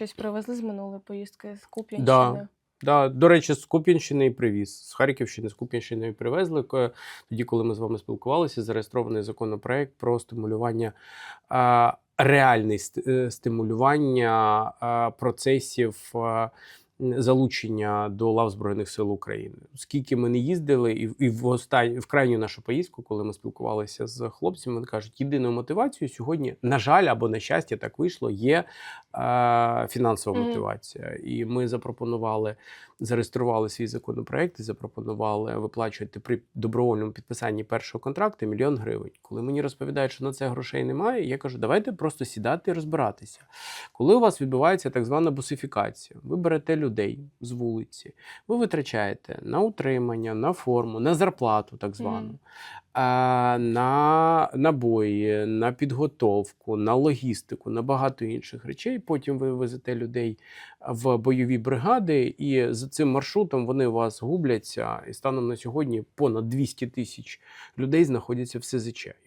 щось привезли з минулої поїздки з Куп'янщини? Да. Да, до речі, з Куп'янщини і привіз. З Харківщини, з Куп'янщини і привезли. Тоді, коли ми з вами спілкувалися, зареєстрований законопроект про стимулювання, реальне стимулювання процесів залучення до лав Збройних сил України. Скільки ми не їздили, і, і в останню в крайню нашу поїздку, коли ми спілкувалися з хлопцями, вони кажуть, єдиною мотивацією сьогодні, на жаль, або на щастя, так вийшло, є е, фінансова Мгм. мотивація. І ми запропонували, зареєстрували свій законопроект і запропонували виплачувати при добровольному підписанні першого контракту мільйон гривень. Коли мені розповідають, що на це грошей немає, я кажу, давайте просто сідати і розбиратися. Коли у вас відбувається так звана бусифікація, ви берете людей з вулиці, ви витрачаєте на утримання, на форму, на зарплату, так звану, а, на набої, на підготовку, на логістику, на багато інших речей. Потім ви везете людей в бойові бригади, і за цим маршрутом вони у вас губляться. І станом на сьогодні понад 200 тисяч людей знаходяться в СЗЧ.